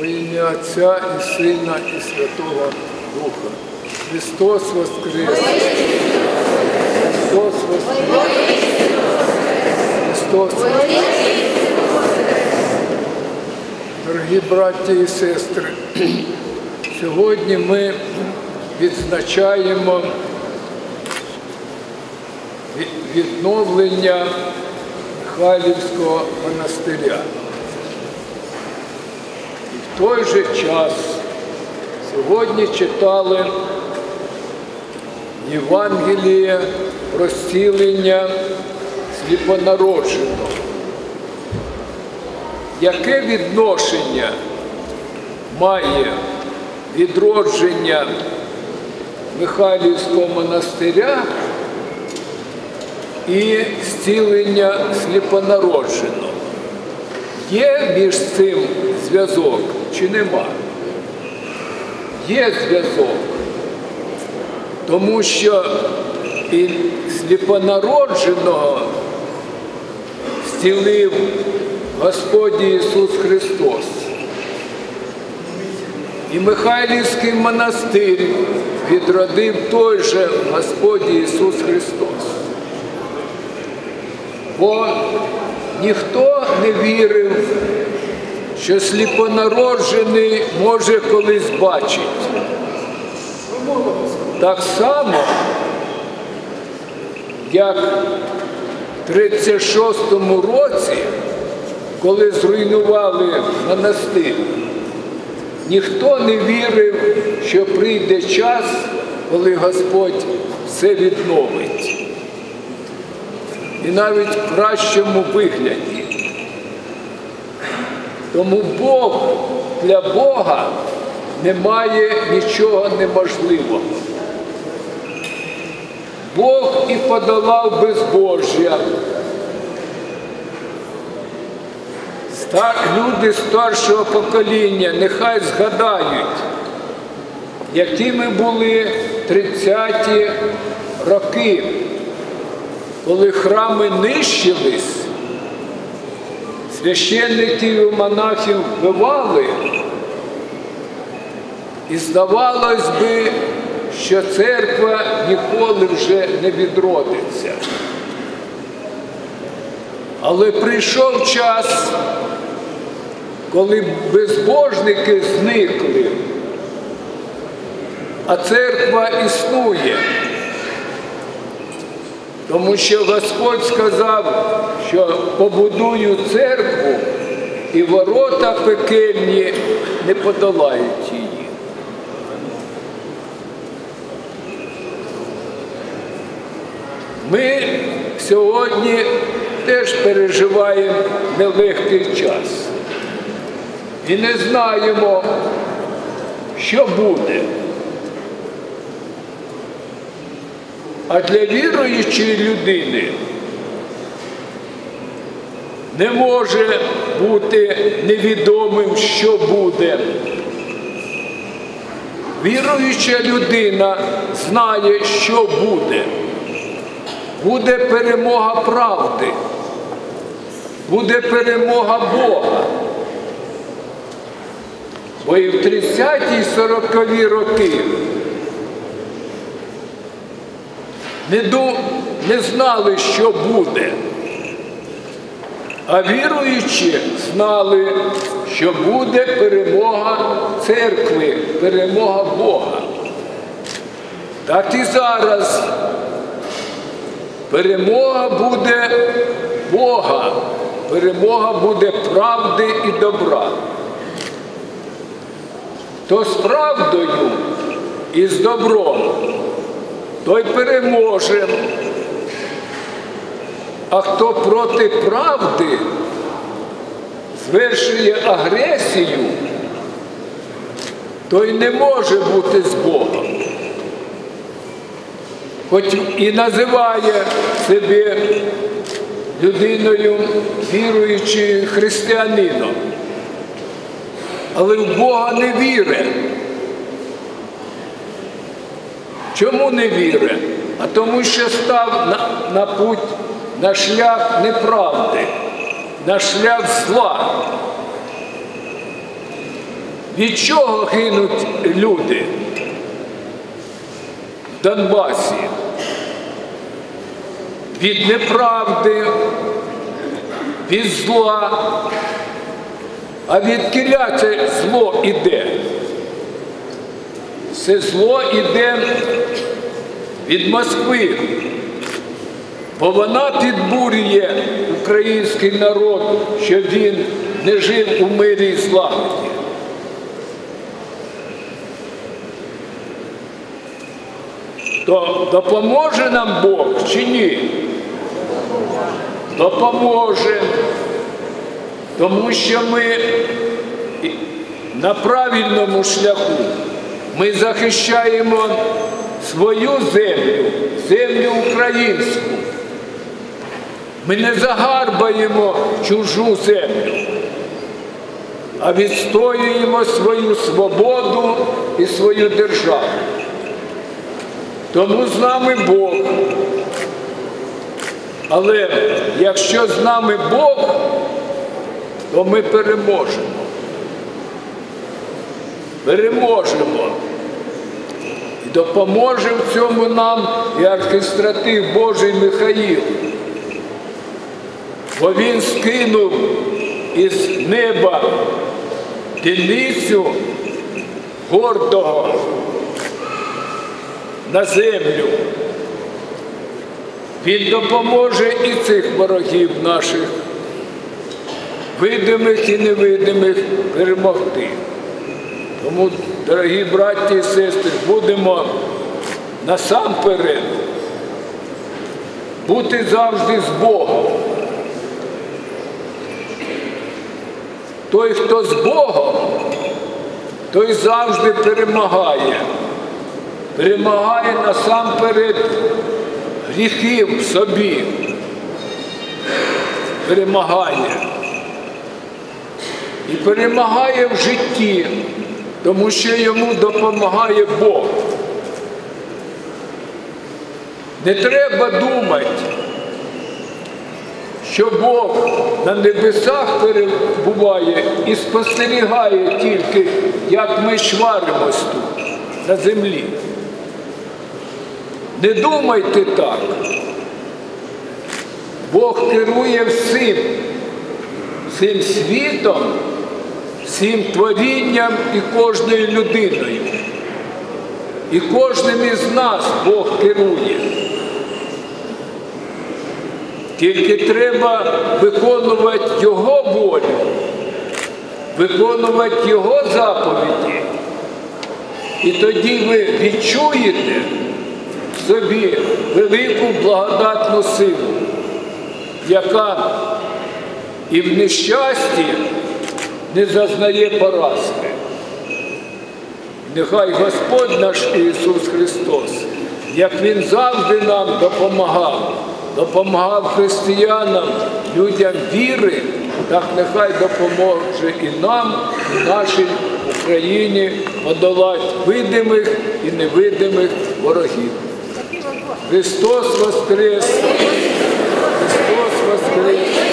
Во ім'я Отця і Сина, і Святого Духа. Христос Воскрес! Христос Воскрес! Христос Воскрес! Дорогі браті і сестри, сьогодні ми відзначаємо відновлення Михайлівського монастиря. Той же час сьогодні читали Євангеліє про зцілення сліпонародженого. Яке відношення має відродження Михайлівського монастиря і зцілення сліпонародженого? Є між цим зв'язок чи нема? Є зв'язок, тому що і сліпонародженого зцілив Господь Ісус Христос. І Михайлівський монастир відродив той же Господь Ісус Христос. Бо ніхто не вірив, що сліпонароджений може колись бачити. Так само, як в 36-му році, коли зруйнували монастир, ніхто не вірив, що прийде час, коли Господь все відновить. І навіть в кращому вигляді. Тому Бог для Бога немає нічого неможливого. Бог і подолав безбожжя. Стар- Люди старшого покоління нехай згадають, якими були 30-ті роки, коли храми нищились, священників і монахів вбивали, і здавалось би, що церква ніколи вже не відродиться. Але прийшов час, коли безбожники зникли, а церква існує. Тому що Господь сказав, що побудую церкву і ворота пекельні не подолають її. Ми сьогодні теж переживаємо нелегкий час і не знаємо, що буде. А для віруючої людини не може бути невідомим, що буде. Віруюча людина знає, що буде. Буде перемога правди, буде перемога Бога. Бо і в 30-ті і 40-ві роки не, знали, що буде. А віруючі знали, що буде перемога церкви, перемога Бога. Так і зараз перемога буде Бога, перемога буде правди і добра. Хто з правдою і з добром, той переможе. А хто проти правди звершує агресію, той не може бути з Богом. Хоч і називає себе людиною віруючою християнином, але в Бога не вірить. Чому не вірить? А тому, що став на, на путь, на шлях неправди, на шлях зла. Від чого гинуть люди в Донбасі? Від неправди, від зла. А від кіля це зло іде. Це зло іде від Москви, бо вона підбурює український народ, щоб він не жив у мирі і злагоді. То допоможе нам Бог чи ні? Допоможе, тому що ми на правильному шляху. Ми захищаємо свою землю, землю українську. Ми не загарбаємо чужу землю, а відстоюємо свою свободу і свою державу. Тому з нами Бог. Але якщо з нами Бог, то ми переможемо. Переможемо. І допоможе в цьому нам і архістратив Божий Михаїл. Бо він скинув із неба дільницю гордого на землю. Він допоможе і цих ворогів наших, видимих і невидимих, перемогти. Тому, дорогі браті і сестри, будемо насамперед бути завжди з Богом. Той, хто з Богом, той завжди перемагає. Перемагає насамперед гріхи в собі. Перемагає. І перемагає в житті, тому що йому допомагає Бог. Не треба думати, що Бог на небесах перебуває і спостерігає тільки, як ми шваримось тут, на землі. Не думайте так. Бог керує всім, всім світом, всім творінням і кожною людиною. І кожним із нас Бог керує. Тільки треба виконувати Його волю, виконувати Його заповіді. І тоді ви відчуєте собі велику благодатну силу, яка і в нещасті не зазнає поразки. Нехай Господь наш Ісус Христос, як Він завжди нам допомагав, допомагав християнам, людям віри, так нехай допоможе і нам, і нашій Україні подолати видимих і невидимих ворогів. Христос Воскрес! Христос Воскрес!